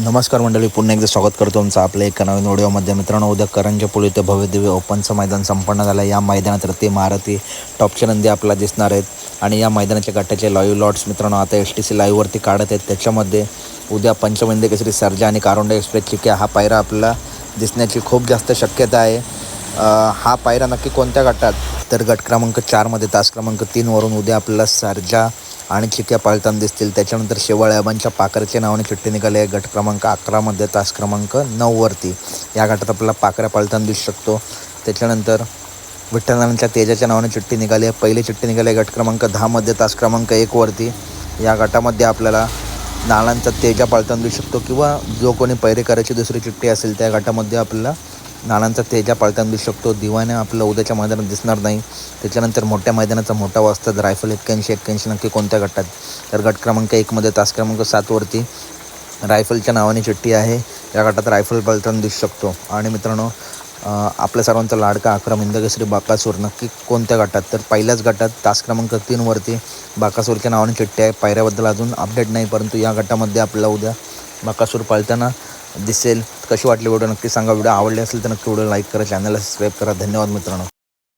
नमस्कार मंडळी पुन्हा एकदा स्वागत करतो तुमचं आपल्या एका नवीन व्हिडिओमध्ये मित्रांनो उद्या करंजपूल इथे भव्यदिव्य ओपनचं मैदान संपन्न झालं आहे या मैदानात रती महारथी टॉपचे नंदी आपल्याला दिसणार आहेत. आणि या मैदानाच्या गटाचे लाईव्ह लॉट्स मित्रांनो आता एस टी सी लाईव्हवरती काढत आहेत. त्याच्यामध्ये उद्या पंचमंदी केसरी सर्जा आणि कारोंडा एक्सप्रेस चिक्या हा पायरा आपल्याला दिसण्याची खूप जास्त शक्यता आहे. हा पायरा नक्की कोणत्या गटात? तर गट क्रमांक चारमध्ये तास क्रमांक तीनवरून उद्या आपल्याला सर्जा आणि चिक्या पाळताना दिसतील. त्याच्यानंतर शेवाळ्याबांच्या पाकऱ्याच्या नावाने चिठ्ठी निघाली आहे. गट क्रमांक अकरामध्ये तास क्रमांक नऊवरती या गटात आपल्याला पाकऱ्या पाळताना दिसू शकतो. त्याच्यानंतर विठ्ठलनारायणच्या तेजाच्या नावाने चिठ्ठी निघाली आहे. पहिली चिठ्ठी निघाली आहे गट क्रमांक दहामध्ये तास क्रमांक एकवरती या गटामध्ये आपल्याला नाळांचा तेजा पाळताना देऊ शकतो किंवा जो कोणी पैरे करायची दुसरी चिठ्ठी असेल त्या गटामध्ये आपल्याला नाणांचा तेजा पाळताना दिसू शकतो. दिवाने आपल्याला उद्याच्या मैदानात दिसणार नाही. त्याच्यानंतर मोठ्या मैदानाचा मोठा वाजतात रायफल एक्क्याऐंशी एक्क्याऐंशी नक्की कोणत्या गटात? तर गट क्रमांक एकमध्ये तास क्रमांक सातवरती रायफलच्या नावाने चिठ्ठी आहे. या गटात रायफल पळताना दिसू शकतो. आणि मित्रांनो आपल्या सर्वांचा लाडका अक्रम मिंदकेसरी बाकासूर नक्की कोणत्या गटात? तर पहिल्याच गटात तास क्रमांक तीनवरती बाकासूरच्या नावाने चिठ्ठी आहे. पायऱ्याबद्दल अजून अपडेट नाही परंतु या गटामध्ये आपल्याला उद्या बाकासूर पाळताना दिसेल. कशी वाटली व्हिडिओ नक्की सांगा. व्हिडिओ आवडली असेल तर नक्की व्हिडिओ लाईक करा. चॅनलला सबस्क्राईब करा. धन्यवाद मित्रांनो.